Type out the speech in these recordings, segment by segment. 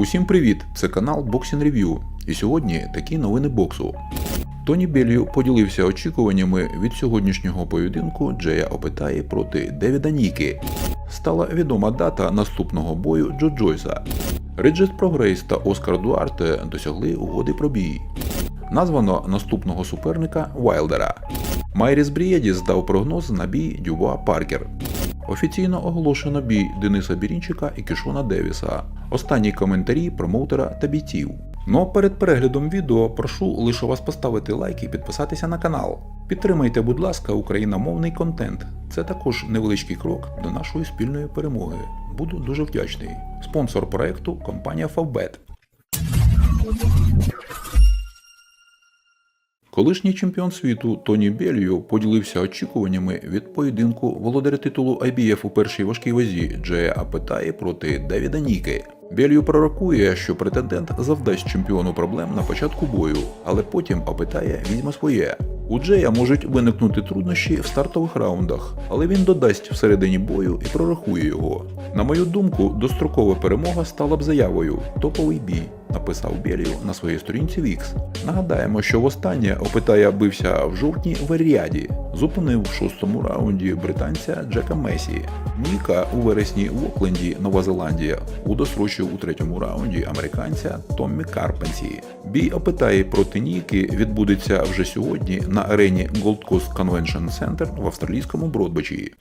Усім привіт! Це канал Boxing Review. І сьогодні такі новини боксу. Тоні Беллю поділився очікуваннями від сьогоднішнього поєдинку Джея Опитаї проти Девіда Ніки. Стала відома дата наступного бою Джо Джойса. Реджет Прогрейс та Оскар Дуарте досягли угоди про бій. Названо наступного суперника Вайлдера. Майріс Брієдіс дав прогноз на бій Дюва Паркер. Офіційно оголошено бій Дениса Бірінчика і Кішона Девіса. Останні коментарі промоутера та бійців. Ну а перед переглядом відео прошу лише вас поставити лайк і підписатися на канал. Підтримайте, будь ласка, україномовний контент. Це також невеличкий крок до нашої спільної перемоги. Буду дуже вдячний. Спонсор проекту компанія Favbet. Колишній чемпіон світу Тоні Белью поділився очікуваннями від поєдинку володаря титулу IBF у першій важкій вазі Джея Апетаї проти Девіда Ніки. Белью пророкує, що претендент завдасть чемпіону проблем на початку бою, але потім Апетає візьме своє. У Джея можуть виникнути труднощі в стартових раундах, але він додасть всередині бою і прорахує його. На мою думку, дострокова перемога стала б заявою топовий бій, написав Белью на своїй сторінці Вікс. Нагадаємо, що востаннє Опитая бився в жовтні в Еріаді, зупинив в шостому раунді британця Джека Месі. Ніка у вересні в Окленді, Нова Зеландія, удосрочив у третьому раунді американця Томмі Карпенсі. Бій Опитаї проти Ніки відбудеться вже сьогодні на арені Gold Coast Convention Center в австралійському Бродбачі.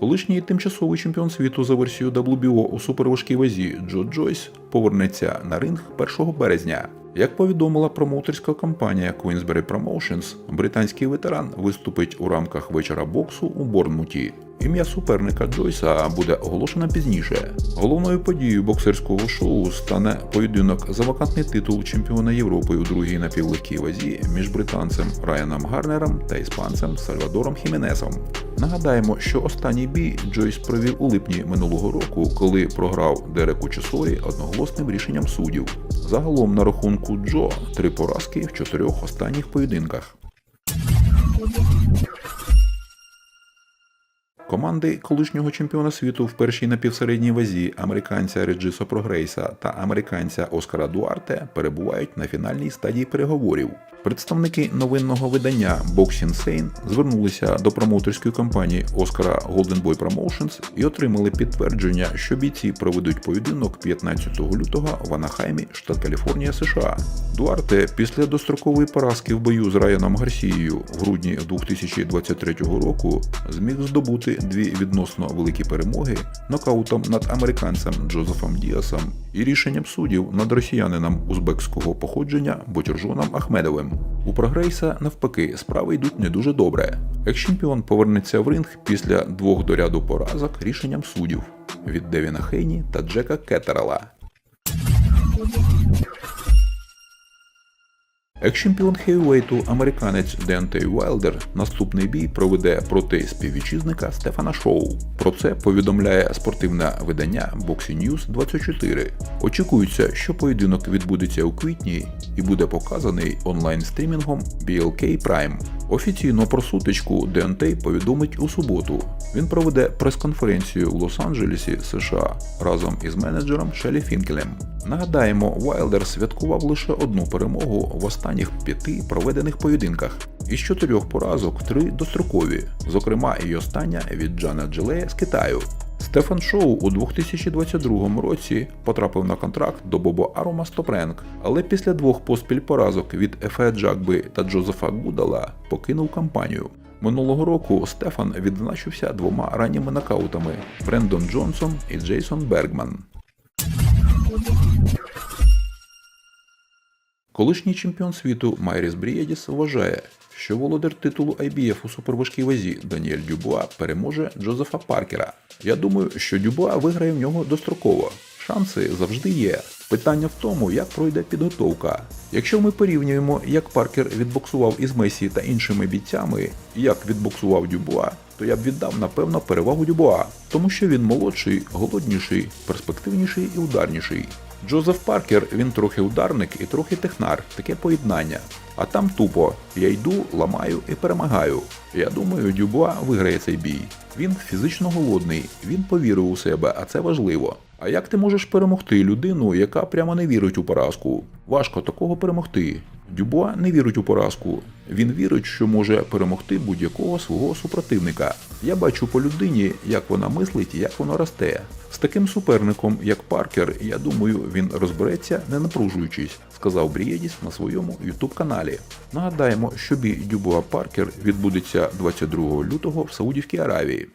Колишній тимчасовий чемпіон світу за версією WBO у суперважкій вазі Джо Джойс повернеться на ринг 1 березня. Як повідомила промоутерська компанія Queensberry Promotions, британський ветеран виступить у рамках вечора боксу у Борнмуті. Ім'я суперника Джойса буде оголошено пізніше. Головною подією боксерського шоу стане поєдинок за вакантний титул чемпіона Європи у другій напівлегкій вазі між британцем Райаном Гарнером та іспанцем Сальвадором Хіменесом. Нагадаємо, що останній бій Джойс провів у липні минулого року, коли програв Дереку Чесорі одноголосним рішенням суддів. Загалом на рахунку Джо три поразки в чотирьох останніх поєдинках. Команди колишнього чемпіона світу в першій напівсередній вазі американця Реджисо Прогрейса та американця Оскара Дуарте перебувають на фінальній стадії переговорів. Представники новинного видання Boxing Sane звернулися до промоутерської компанії Оскара Golden Boy Promotions і отримали підтвердження, що бійці проведуть поєдинок 15 лютого в Анахаймі, штат Каліфорнія, США. Дуарте після дострокової поразки в бою з Райаном Гарсією в грудні 2023 року зміг здобути дві відносно великі перемоги нокаутом над американцем Джозефом Діасом і рішенням суддів над росіянином узбекського походження Ботюржоном Ахмедовим. У прогрейса навпаки справи йдуть не дуже добре. Екс-чемпіон повернеться в ринг після двох до ряду поразок рішенням суддів від Девіна Хейні та Джека Кеттерела. Екс-чемпіон хейвейту американець Дентей Уайлдер наступний бій проведе проти співвітчизника Стефана Шоу. Про це повідомляє спортивне видання Boxing News 24. Очікується, що поєдинок відбудеться у квітні і буде показаний онлайн-стрімінгом BLK Prime. Офіційно про сутичку Деонтей повідомить у суботу. Він проведе прес-конференцію в Лос-Анджелесі, США разом із менеджером Шелі Фінкелем. Нагадаємо, Вайлдер святкував лише одну перемогу в останніх п'яти проведених поєдинках. Із чотирьох поразок три дострокові, зокрема і остання від Джана Джилея з Китаю. Стефан Шоу у 2022 році потрапив на контракт до Бобо Арума Стопренк, але після двох поспіль поразок від Ефе Джакби та Джозефа Гудала покинув компанію. Минулого року Стефан відзначився двома ранніми нокаутами Брендон Джонсон і Джейсон Бергман. Колишній чемпіон світу Майріс Брієдіс вважає, що володар титулу IBF у суперважкій вазі Даніель Дюбуа переможе Джозефа Паркера. Я думаю, що Дюбуа виграє в нього достроково. Шанси завжди є. Питання в тому, як пройде підготовка. Якщо ми порівнюємо, як Паркер відбоксував із Месі та іншими бійцями, і як відбоксував Дюбуа, то я б віддав напевно перевагу Дюбуа, тому що він молодший, голодніший, перспективніший і ударніший. Джозеф Паркер він трохи ударник і трохи технар, таке поєднання. А там тупо я йду, ламаю і перемагаю. Я думаю, Дюбуа виграє цей бій. Він фізично голодний, він повірив у себе, а це важливо. А як ти можеш перемогти людину, яка прямо не вірить у поразку? Важко такого перемогти. Дюбуа не вірить у поразку. Він вірить, що може перемогти будь-якого свого супротивника. Я бачу по людині, як вона мислить і як воно росте. З таким суперником, як Паркер, я думаю, він розбереться, не напружуючись, сказав Брієдіс на своєму ютуб каналі. Нагадаємо, що бій Дюбуа Паркер відбудеться 22 лютого в Саудівській Аравії.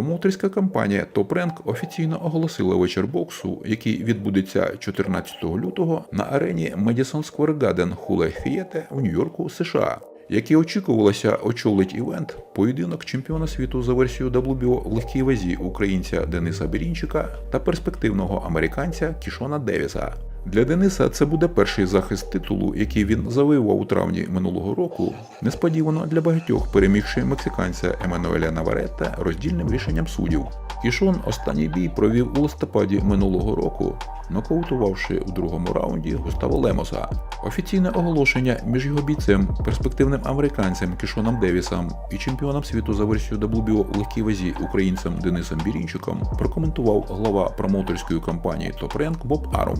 Промоутерська компанія Rank офіційно оголосила вечір боксу, який відбудеться 14 лютого на арені Square Garden Hula Theatre в Нью-Йорку, США. Як і очікувалося, очолить івент поєдинок чемпіона світу за версією WBO в легкій вазі українця Дениса Берінчика та перспективного американця Кішона Девіса. Для Дениса це буде перший захист титулу, який він завоював у травні минулого року. Несподівано для багатьох перемігши мексиканця Еммануеля Наваретта роздільним рішенням суддів. Кішон останній бій провів у листопаді минулого року, нокаутувавши у другому раунді Густаво Лемоса. Офіційне оголошення між його бійцем, перспективним американцем Кішоном Девісом і чемпіоном світу за версією WBO у легкій вазі українцем Денисом Бірінчиком прокоментував глава промоутерської компанії Rank Боб Арум.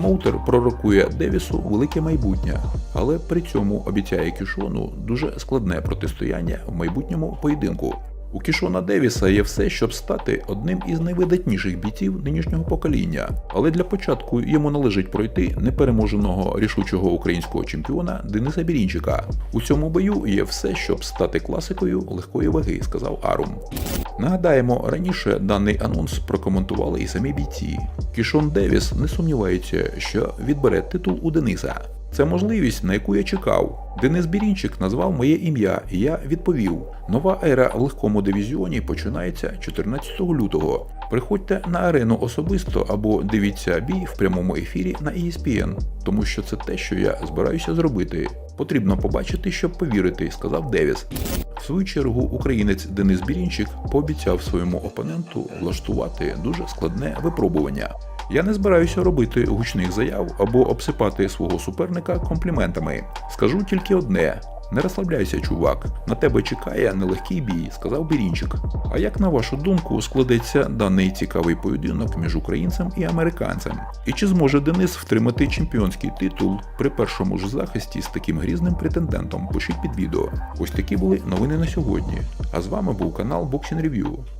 Промоутер пророкує Девісу велике майбутнє, але при цьому обіцяє Кішону дуже складне протистояння в майбутньому поєдинку. У Кішона Девіса є все, щоб стати одним із найвидатніших бійців нинішнього покоління. Але для початку йому належить пройти непереможеного рішучого українського чемпіона Дениса Бірінчика. У цьому бою є все, щоб стати класикою легкої ваги, сказав Арум. Нагадаємо, раніше даний анонс прокоментували і самі бійці. Кішон Девіс не сумнівається, що відбере титул у Дениса. Це можливість, на яку я чекав. Денис Бірінчик назвав моє ім'я, і я відповів: нова ера в легкому дивізіоні починається 14 лютого. Приходьте на арену особисто або дивіться бій в прямому ефірі на ESPN, тому що це те, що я збираюся зробити. Потрібно побачити, щоб повірити, сказав Девіс. В свою чергу українець Денис Бірінчик пообіцяв своєму опоненту влаштувати дуже складне випробування. Я не збираюся робити гучних заяв або обсипати свого суперника компліментами. Скажу тільки одне: не розслабляйся, чувак. На тебе чекає нелегкий бій, сказав Бірінчик. А як на вашу думку складеться даний цікавий поєдинок між українцем і американцем? І чи зможе Денис втримати чемпіонський титул при першому ж захисті з таким грізним претендентом? Пишіть під відео. Ось такі були новини на сьогодні. А з вами був канал Boxing Review.